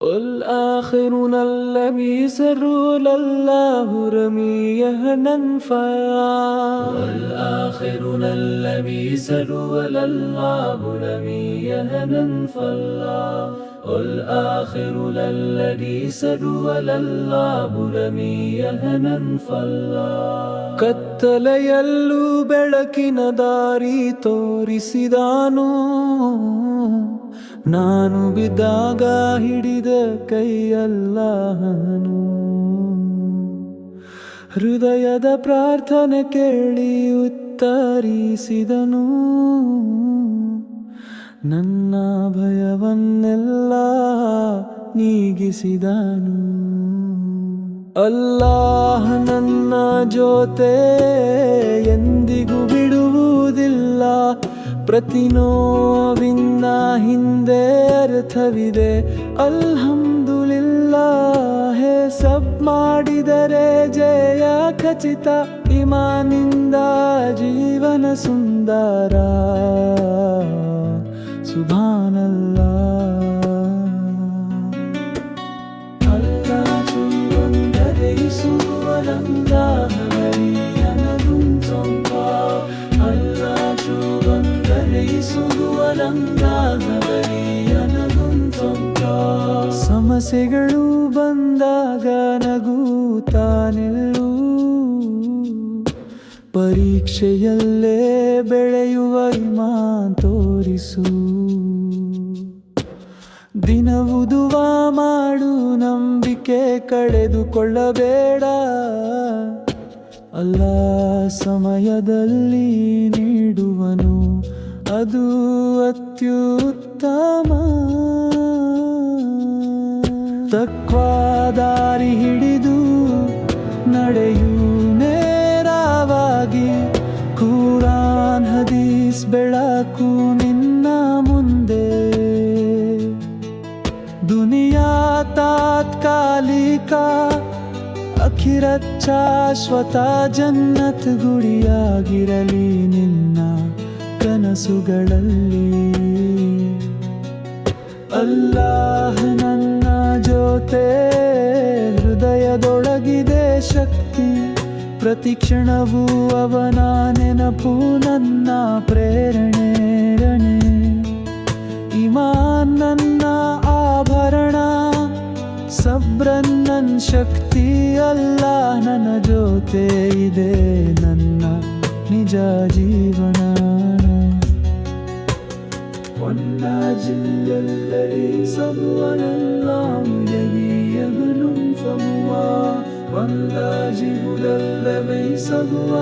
والآخرون آخرنا الذي سرول الله رميه ننفى والآخرون الذي سروا لله رمي ننفى الله والآخر للذي سدو للعب رمي هنا فلا. ಕತ್ತಲೆಯಲ್ಲೂ ಬೆಳಕಿನ ದಾರಿ ತೋರಿಸಿದಾನು. ನಾನು ಬಿದ್ದಾಗ ಹಿಡಿದ ಕೈಯಲ್ಲಾಹನು ಹೃದಯದ ಪ್ರಾರ್ಥನೆ ಕೇಳಿ ಉತ್ತರಿಸಿದನು. ನನ್ನ ಭಯವನ್ನು ನೀಗಿಸಿದನು. ಅಲ್ಲಾಹ ನನ್ನ ಜೊತೆ ಎಂದಿಗೂ ಬಿಡುವುದಿಲ್ಲ. ಪ್ರತಿ ನೋವಿನ ಹಿಂದೆ ಅರ್ಥವಿದೆ. ಅಲ್ಹಮ್ದುಲಿಲ್ಲ ಹೇ ಸಬ್ ಮಾಡಿದರೆ ಜಯ ಖಚಿತ. ಇಮಾನಿಂದ ಜೀವನ ಸುಂದರ. ಸಮಸ್ಯೆಗಳು ಬಂದಾಗ ನಗುತ್ತಾ ನಿಲ್ಲು. ಪರೀಕ್ಷೆಯಲ್ಲೇ ಬೆಳೆಯುವ ಇಮಾನ್ ತೋರಿಸು. ದಿನವು ಮಾಡು ಮಾಡು ನಂಬಿಕೆ ಕಳೆದುಕೊಳ್ಳಬೇಡ. ಅಲ್ಲ ಸಮಯದಲ್ಲಿ ನೀಡುವನು ಅದು ಅತ್ಯುತ್ತಮ. ತಕ್ವಾದಾರಿ ಹಿಡಿದು ನಡೆಯು ನೇರವಾಗಿ. ಕುರಾನ್ ಹದೀಸ್ ಬೆಳಕು ನಿನ್ನ ದುನಿಯಾ ತಾತ್ಕಾಲಿಕ ಅಖಿರತ್ ಶಾಶ್ವತ ಜನ್ನತ್ ಗುಡಿಯಾಗಿರಲಿ ನಿನ್ನ ಕನಸುಗಳಲ್ಲಿ. ಅಲ್ಲಾಹ ನನ್ನ ಜೊತೆ ಹೃದಯದೊಳಗಿದೆ ಶಕ್ತಿ. ಪ್ರತಿಕ್ಷಣವೂ ಅವನ ನೆನಪು ನನ್ನ ಪ್ರೇರಣೆ. ಸಬ್ರನ್ ನನ್ನ ಶಕ್ತಿ ಅಲ್ಲ ನನ್ನ ಜೊತೆ ಇದೆ ನನ್ನ ನಿಜ ಜೀವನ ಸಮುವ വന്ദാജിമുലല്ലവൈ സമുവാ